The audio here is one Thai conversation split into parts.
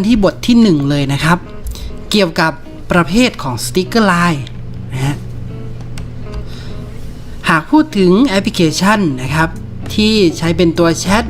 กันที่บทที่ 1 เลยนะครับ เกี่ยวกับประเภทของสติกเกอร์ไลน์นะฮะหากพูดถึงแอปพลิเคชันนะครับ ที่ใช้เป็นตัวแชท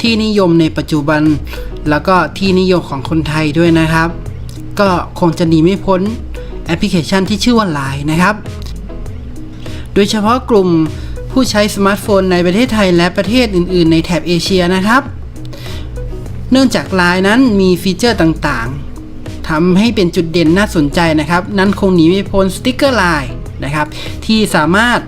ที่นิยมในปัจจุบัน แล้วก็ที่นิยมของคนไทยด้วยนะครับ ก็คงจะหนีไม่พ้นแอปพลิเคชันที่ชื่อว่า Line นะครับ โดยเฉพาะกลุ่มผู้ใช้สมาร์ทโฟนในประเทศไทยและประเทศอื่น ๆ ในแถบเอเชียนะครับ เนื่องจาก Line นั้นมีฟีเจอร์ต่างๆทำให้เป็นจุดเด่นน่าสนใจนะครับ นั้นคงหนีไม่พ้นสติกเกอร์ Line นะครับ ที่สามารถ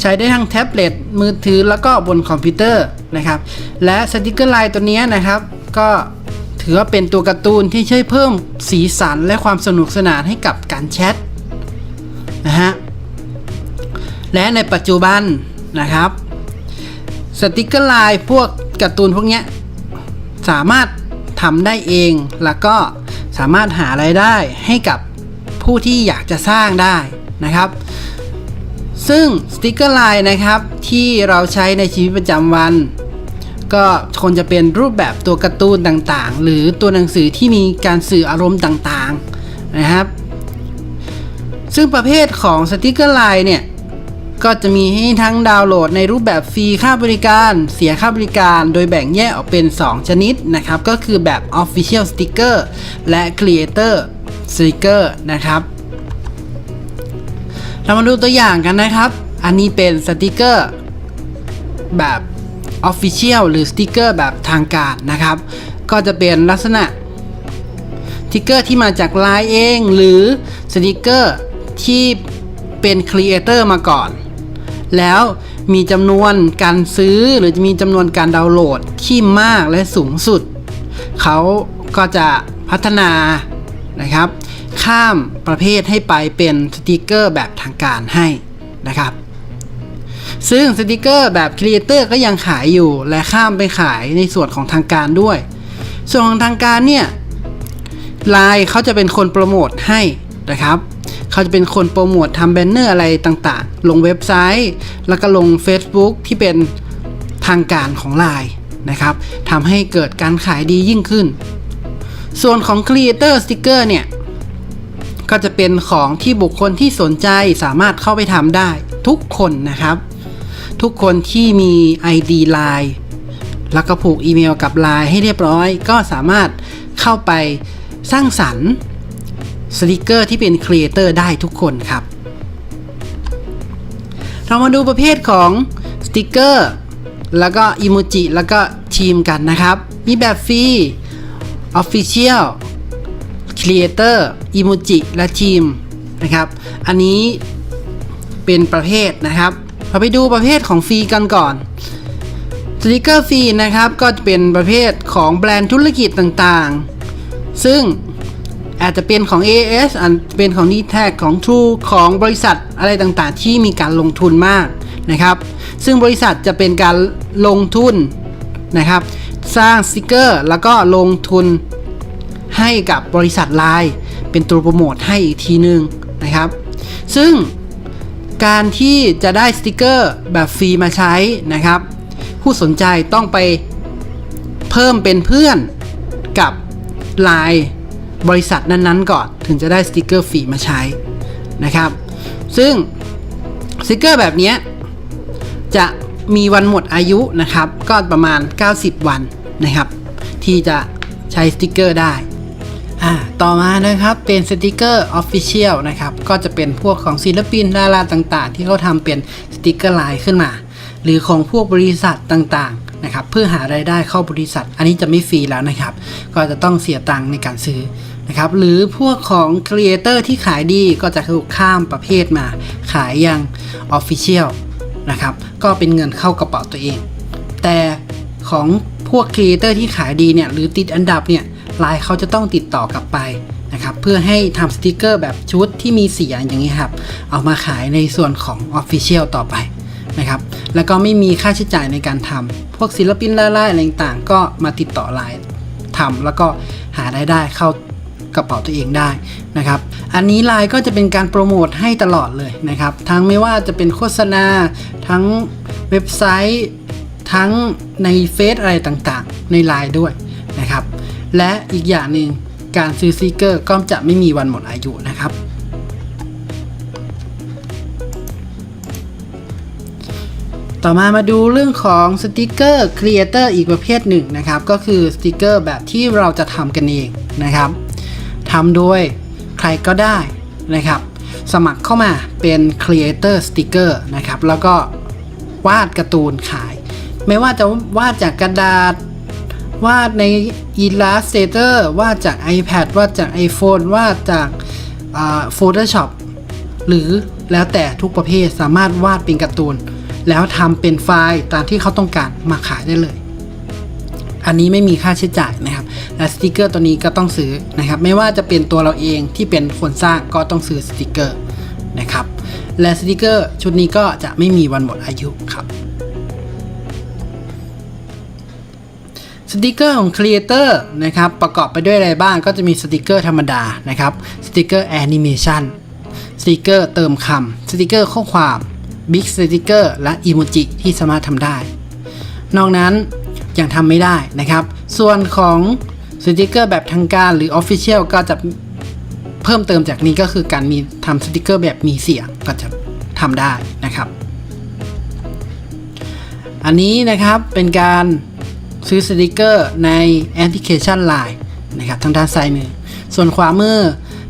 ใช้ได้ทั้งแท็บเล็ตมือถือแล้วก็บนคอมพิวเตอร์นะครับ และสติกเกอร์ Line ตัวนี้นะครับ ก็ถือว่าเป็นตัวการ์ตูนที่ช่วยเพิ่มสีสันและความสนุกสนานให้กับการแชทนะฮะและในปัจจุบันนะครับ สติกเกอร์ไลน์พวกการ์ตูนพวกเนี้ย สามารถทำได้เอง แล้วก็สามารถหาไรายได้ให้กับผู้ที่อยากจะสร้างได้นะครับ ซึ่งสติกเกอร์ไลน์นะครับที่เราใช้ในชีวิตประจำวัน ก็คงจะเป็นรูปแบบตัวการ์ตูนต่างๆ หรือตัวหนังสือที่มีการสื่ออารมณ์ต่างๆนะครับ ซึ่งประเภทของสติกเกอร์ไลน์เนี่ย ก็จะมีให้ทั้งดาวน์โหลดในรูปแบบฟรีค่าบริการ เสียค่าบริการ โดยแบ่งแยกออกเป็น 2 ชนิดนะครับ ก็คือแบบ Official Sticker และ Creator Sticker นะครับ เรามาดูตัวอย่างกันนะครับ อันนี้เป็นสติกเกอร์แบบ Official หรือสติกเกอร์แบบทางการนะครับ ก็จะเป็นลักษณะสติกเกอร์ที่มาจากไลน์เองหรือสติกเกอร์ที่เป็นครีเอเตอร์มาก่อน แล้วมีจำนวนการซื้อหรือจะมีจำนวนการดาวน์โหลดที่มากและสูงสุด เขาก็จะพัฒนานะครับ ข้ามประเภทให้ไปเป็นสติกเกอร์แบบทางการให้นะครับ ซึ่งสติกเกอร์แบบครีเอเตอร์ก็ยังขายอยู่และข้ามไปขายในส่วนของทางการด้วย ส่วนของทางการเนี่ยไลน์เขาจะเป็นคนโปรโมทให้นะครับ เขาจะเป็นคนโปรโมททำแบนเนอร์อะไรต่างๆ ลงเว็บไซต์ แล้วก็ลง Facebook ที่เป็นทางการของ Line นะครับทำให้เกิดการขายดียิ่งขึ้น ส่วนของ Creator Sticker เนี่ย ก็จะเป็นของที่บุคคลที่สนใจสามารถเข้าไปทำได้ทุกคนนะครับ ทุกคนที่มี ID Line แล้วก็ผูกอีเมลกับ Line ให้เรียบร้อย ก็สามารถเข้าไปสร้างสรรค์ สติกเกอร์ที่เป็นครีเอเตอร์ได้ทุกคนครับ เรามาดูประเภทของสติกเกอร์แล้วก็อิโมจิแล้วก็ทีมกันนะครับ มีแบบฟรี Official Creator Emoji และทีมนะครับ อันนี้เป็นประเภทนะครับเราไปดูประเภทของฟรีกันก่อนสติกเกอร์ฟรีนะครับก็จะเป็นประเภทของแบรนด์ธุรกิจต่างๆ ซึ่ง อาจจะเป็นของ AS อาจจะเป็นของ d t แทของ True ของบริษัทอะไรต่างๆ ที่มีการลงทุนมากนะครับ ซึ่งบริษัทจะเป็นการลงทุนนะครับ สร้างสติกเกอร์ แล้วก็ลงทุนให้กับบริษัทไลน์เป็นตัวโปรโมทให้อีกทีนึงนะครับ ซึ่งการที่จะได้สติกเกอร์แบบฟรีมาใช้นะครับ ผู้สนใจต้องไปเพิ่มเป็นเพื่อนกับไลน์ บริษัทนั้นๆก่อนถึงจะได้สติกเกอร์ฟรีมาใช้นะครับ ซึ่งสติกเกอร์แบบนี้จะมีวันหมดอายุนะครับ ก็ประมาณ 90 วันนะครับ ที่จะใช้สติกเกอร์ได้อ่าต่อมานะครับเป็นสติกเกอร์ Official นะครับ ก็จะเป็นพวกของศิลปินดาราต่างๆ ที่เขาทำเป็นสติกเกอร์ไลน์ขึ้นมา หรือของพวกบริษัทต่างๆนะครับ เพื่อหารายได้เข้าบริษัท อันนี้จะไม่ฟรีแล้วนะครับ ก็จะต้องเสียตังค์ในการซื้อ นะครับหรือพวกของครีเอเตอร์ที่ขายดีก็จะถูกข้ามประเภทมา ขายยัง Official นะครับก็เป็นเงินเข้ากระเป๋าตัวเอง แต่ของพวกครีเอเตอร์ที่ขายดีเนี่ยหรือติดอันดับเนี่ยไลน์เขาจะต้องติดต่อกลับไปนะครับเพื่อให้ทำสติกเกอร์แบบชุดที่มีเสียงอย่างนี้ครับเอามาขายในส่วนของ Official ต่อไปนะครับแล้วก็ไม่มีค่าใช้จ่ายในการทำพวกศิลปินล่าๆอะไรต่างๆ ก็มาติดต่อไลน์ทำแล้วก็หารายได้เข้า กระเป๋าตัวเองได้นะครับ อันนี้ไลน์ก็จะเป็นการโปรโมทให้ตลอดเลยนะครับ ทั้งไม่ว่าจะเป็นโฆษณา ทั้งเว็บไซต์ ทั้งในเฟซอะไรต่างๆ ในไลน์ด้วยนะครับ และอีกอย่างหนึ่งการซื้อสติกเกอร์ก็จะไม่มีวันหมดอายุนะครับต่อมามาดูเรื่องของสติกเกอร์ครีเอเตอร์อีกประเภทหนึ่งนะครับ ก็คือสติกเกอร์แบบที่เราจะทำกันเองนะครับ ทำโดยใครก็ได้นะครับ สมัครเข้ามาเป็น Creator Sticker นะครับ แล้วก็วาดการ์ตูนขาย ไม่ว่าจะวาดจากกระดาษ วาดใน Illustrator วาดจาก iPad วาดจาก iPhone วาดจากอ่า Photoshop หรือแล้วแต่ทุกประเภทสามารถวาดเป็นการ์ตูน แล้วทำเป็นไฟล์ตามที่เขาต้องการมาขายได้เลย อันนี้ไม่มีค่าใช้จ่ายนะครับ และสติกเกอร์ตัวนี้ก็ต้องซื้อนะครับ ไม่ว่าจะเป็นตัวเราเองที่เป็นคนสร้างก็ต้องซื้อสติกเกอร์นะครับ และสติกเกอร์ชุดนี้ก็จะไม่มีวันหมดอายุครับสติกเกอร์ของ Creator นะครับประกอบไปด้วยอะไรบ้างก็จะมีสติกเกอร์ธรรมดานะครับสติกเกอร์แอนิเมชันสติกเกอร์เติมคำสติกเกอร์ข้อความบิ๊กสติกเกอร์และอีโมจิที่สามารถทำได้ นอกนั้นยังทำไม่ได้นะครับ ส่วนของ สติกเกอร์แบบทางการหรือ Official ก็จะเพิ่มเติมจากนี้ก็คือการมีทำสติกเกอร์แบบมีเสียงก็จะทำได้นะครับ อันนี้นะครับเป็นการซื้อสติกเกอร์ในแอปพลิเคชัน Line นะครับทางด้านซ้ายมือ ส่วนขวามือ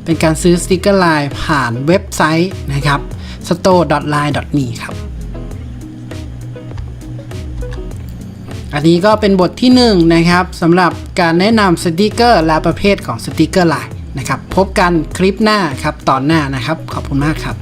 เป็นการซื้อสติกเกอร์ Line ผ่านเว็บไซต์นะครับ store.line.me ครับ อันนี้ก็เป็นบทที่1นะครับสำหรับการแนะนำสติกเกอร์และประเภทของสติกเกอร์ลายนะครับ พบกันคลิปหน้าครับตอนหน้านะครับ ขอบคุณมากครับ